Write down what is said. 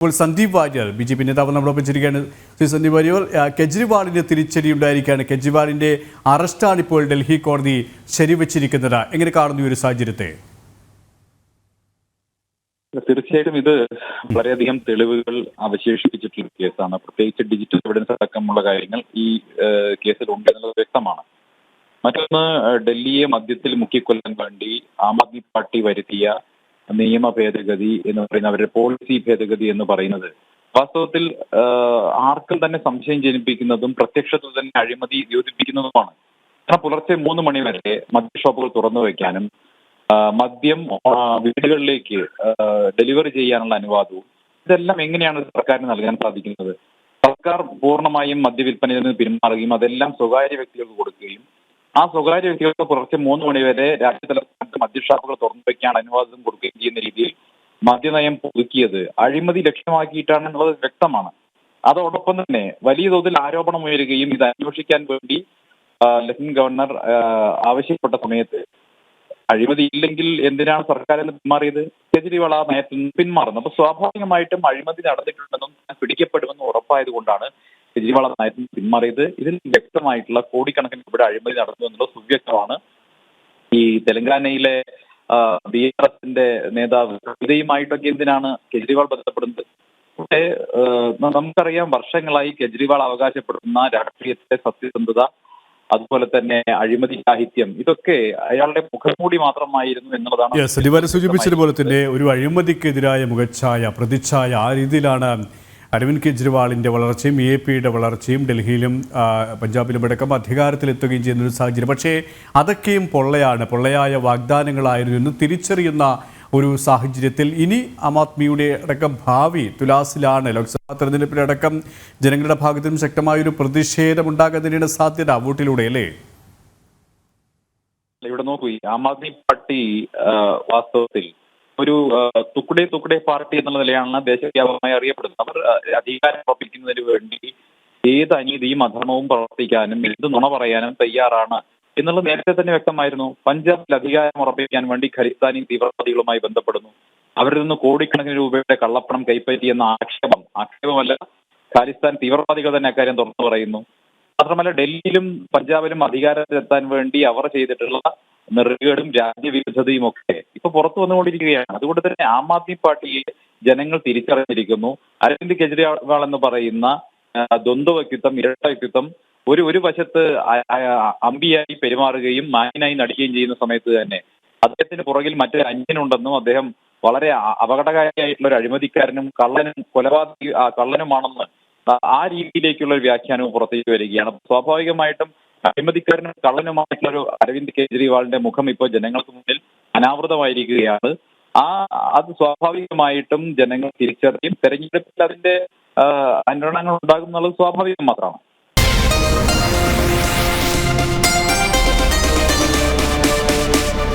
ഇപ്പോൾ Sandeep Warrier B J P നേതാവ് നമ്മളൊപ്പം ശ്രീ സന്ദീപ് വാര്യർ കെജ്രിവാളിന്റെ തിരിച്ചടി ഉണ്ടായിരിക്കുകയാണ് കെജ്രിവാളിന്റെ അറസ്റ്റാണ് ഇപ്പോൾ ഡൽഹി കോടതി ശരിവച്ചിരിക്കുന്നത്. എങ്ങനെ കാണുന്നു ഈ ഒരു സാഹചര്യത്തെ? തീർച്ചയായിട്ടും ഇത് വളരെയധികം തെളിവുകൾ അവശേഷിപ്പിച്ചിട്ടുള്ള കേസാണ്. പ്രത്യേകിച്ച് ഡിജിറ്റൽ എവിഡൻസ് അടക്കമുള്ള കാര്യങ്ങൾ ഈ കേസിൽ ഉണ്ട് എന്നുള്ളത് വ്യക്തമാണ്. മറ്റൊന്ന് ഡൽഹിയെ മദ്യത്തിൽ മുക്കിക്കൊല്ലാൻ വേണ്ടി ആം ആദ്മി പാർട്ടി വരുത്തിയ നിയമ ഭേദഗതി എന്ന് പറയുന്ന അവരുടെ പോളിസി ഭേദഗതി എന്ന് പറയുന്നത്. വാസ്തവത്തിൽ ആർക്കും തന്നെ സംശയം ജനിപ്പിക്കുന്നതും പ്രത്യക്ഷത്തിൽ തന്നെ അഴിമതി യോജിപ്പിക്കുന്നതുമാണ് കാരണം പുലർച്ചെ മൂന്ന് മണി വരെ മദ്യഷോപ്പുകൾ തുറന്നു വയ്ക്കാനും മദ്യം വീടുകളിലേക്ക് ഡെലിവറി ചെയ്യാനുള്ള അനുവാദവും ഇതെല്ലാം എങ്ങനെയാണ് സർക്കാരിന് നൽകാൻ സാധിക്കുന്നത്? സർക്കാർ പൂർണമായും മദ്യവിൽപ്പനയിൽ നിന്ന് പിന്മാറുകയും അതെല്ലാം സ്വകാര്യ വ്യക്തികൾക്ക് കൊടുക്കുകയും ആ സ്വകാര്യ വ്യക്തികൾക്ക് പുലർച്ചെ മൂന്ന് മണിവരെ വരെ രാജ്യതലസ്ഥാനത്ത് മദ്യഷാപ്പുകൾ തുറന്നു വയ്ക്കാൻ അനുവാദം കൊടുക്കുകയും ചെയ്യുന്ന രീതിയിൽ മദ്യനയം പുതുക്കിയത്. അഴിമതി ലക്ഷ്യമാക്കിയിട്ടാണ് എന്നുള്ളത് വ്യക്തമാണ്. അതോടൊപ്പം തന്നെ വലിയ തോതിൽ ആരോപണം ഉയരുകയും ഇത് അന്വേഷിക്കാൻ വേണ്ടി ലഫ്റ്റനന്റ് ഗവർണർ ആവശ്യപ്പെട്ട സമയത്ത് അഴിമതി ഇല്ലെങ്കിൽ എന്തിനാണ് സർക്കാർ എന്ന് പിന്മാറിയത്? കെജ്രിവാൾ ആ നയത്തിൽ നിന്ന് പിന്മാറുന്നത് അപ്പൊ സ്വാഭാവികമായിട്ടും അഴിമതി നടന്നിട്ടുണ്ടെന്നും പിടിക്കപ്പെടുമെന്നും ഉറപ്പായത് കൊണ്ടാണ് കെജ്രിവാൾ നയത്തിൽ പിന്മാറിയത്. ഇതിൽ വ്യക്തമായിട്ടുള്ള കോടിക്കണക്കിന് ഇവിടെ അഴിമതി നടന്നു എന്നുള്ള സുവ്യക്തമാണ്. ഈ തെലങ്കാനയിലെ ബി ആർ എസിന്റെ നേതാവ് ഇതയുമായിട്ടൊക്കെ എന്തിനാണ് കെജ്രിവാൾ ബന്ധപ്പെടുന്നത്? പക്ഷേ നമുക്കറിയാം വർഷങ്ങളായി കെജ്രിവാൾ അവകാശപ്പെടുന്ന രാഷ്ട്രീയത്തിലെ സത്യസന്ധത അതുപോലെ തന്നെ അഴിമതി സാഹിത്യം ഇതൊക്കെ അയാളുടെ മുഖംമൂടി മാത്രമായിരുന്നു എന്നുള്ളതാണ് സൂചിപ്പിച്ചതുപോലെ തന്നെ ഒരു അഴിമതിക്കെതിരായ മുഖച്ഛായ പ്രതിച്ഛായ ആ രീതിയിലാണ് അരവിന്ദ് കെജ്രിവാളിന്റെ വളർച്ചയും എ പിയുടെ വളർച്ചയും ഡൽഹിയിലും പഞ്ചാബിലും അടക്കം അധികാരത്തിലെത്തുകയും ചെയ്യുന്നൊരു സാഹചര്യം. പക്ഷേ അതൊക്കെയും പൊള്ളയാണ്. പൊള്ളയായ വാഗ്ദാനങ്ങളായിരുന്നു എന്ന് തിരിച്ചറിയുന്ന ഒരു സാഹചര്യത്തിൽ ഇനി ആം ആദ്മിയുടെ അടക്കം ഭാവി തുലാസിലാണ്. ലോക്സഭാ തെരഞ്ഞെടുപ്പിലടക്കം ജനങ്ങളുടെ ഭാഗത്തും ശക്തമായൊരു പ്രതിഷേധം തന്നെയാണ് സാധ്യത വോട്ടിലൂടെ അല്ലേ? ഇവിടെ നോക്കൂ. ഈ ആം ആദ്മി പാർട്ടി വാസ്തവത്തിൽ ഒരു തുക്കുടെ തുക്കുടെ പാർട്ടി എന്നുള്ള നിലയാണ് ദേശവ്യാപകമായി അറിയപ്പെടുന്നത്. അവർ അധികാരം ഉറപ്പിക്കുന്നതിന് വേണ്ടി ഏത് അനീതിയും അധർമ്മവും പ്രവർത്തിക്കാനും എന്ത് നുണ പറയാനും തയ്യാറാണ് എന്നുള്ളത് നേരത്തെ തന്നെ വ്യക്തമായിരുന്നു. പഞ്ചാബിൽ അധികാരം ഉറപ്പിക്കാൻ വേണ്ടി ഖലിസ്ഥാനി തീവ്രവാദികളുമായി ബന്ധപ്പെടുന്നു. അവരിൽ നിന്ന് കോടിക്കണക്കിന് രൂപയുടെ കള്ളപ്പണം കൈപ്പറ്റി എന്ന ആക്ഷേപം ആക്ഷേപമല്ല ഖാലിസ്ഥാൻ തീവ്രവാദികൾ തന്നെ അക്കാര്യം തുറന്നു പറയുന്നു. മാത്രമല്ല ഡൽഹിയിലും പഞ്ചാബിലും അധികാരത്തിലെത്താൻ വേണ്ടി അവർ ചെയ്തിട്ടുള്ള നെറുകേടും രാജ്യവിരുദ്ധതയും ഒക്കെ ഇപ്പൊ പുറത്തു വന്നുകൊണ്ടിരിക്കുകയാണ്. അതുകൊണ്ട് തന്നെ ആം ആദ്മി പാർട്ടിയെ ജനങ്ങൾ തിരിച്ചറിഞ്ഞിരിക്കുന്നു. അരവിന്ദ് കെജ്രിവാൾ എന്ന് പറയുന്ന ദ്വന്ദ്വ വ്യക്തിത്വം ഇരട്ട വ്യക്തിത്വം ഒരു ഒരു വശത്ത് അമ്പിയായി പെരുമാറുകയും മാനായി നടിക്കുകയും ചെയ്യുന്ന സമയത്ത് തന്നെ അദ്ദേഹത്തിന് പുറകിൽ മറ്റൊരു അന്യനുണ്ടെന്നും അദ്ദേഹം വളരെ അപകടകാരിയായിട്ടുള്ള ഒരു അഴിമതിക്കാരനും കള്ളനും കൊലപാതക കള്ളനുമാണെന്ന് ആ രീതിയിലേക്കുള്ള ഒരു വ്യാഖ്യാനവും പുറത്തേക്ക് വരികയാണ്. സ്വാഭാവികമായിട്ടും അഴിമതിക്കാരനും കള്ളനുമായിട്ടുള്ള ഒരു അരവിന്ദ് കെജ്രിവാളിന്റെ മുഖം ഇപ്പോൾ ജനങ്ങൾക്ക് മുന്നിൽ അനാവൃതമായിരിക്കുകയാണ്. ആ അത് സ്വാഭാവികമായിട്ടും ജനങ്ങൾ തിരിച്ചറിയും. തെരഞ്ഞെടുപ്പിൽ അതിന്റെ അനുരണങ്ങൾ ഉണ്ടാകും എന്നുള്ളത് സ്വാഭാവികം മാത്രമാണ്.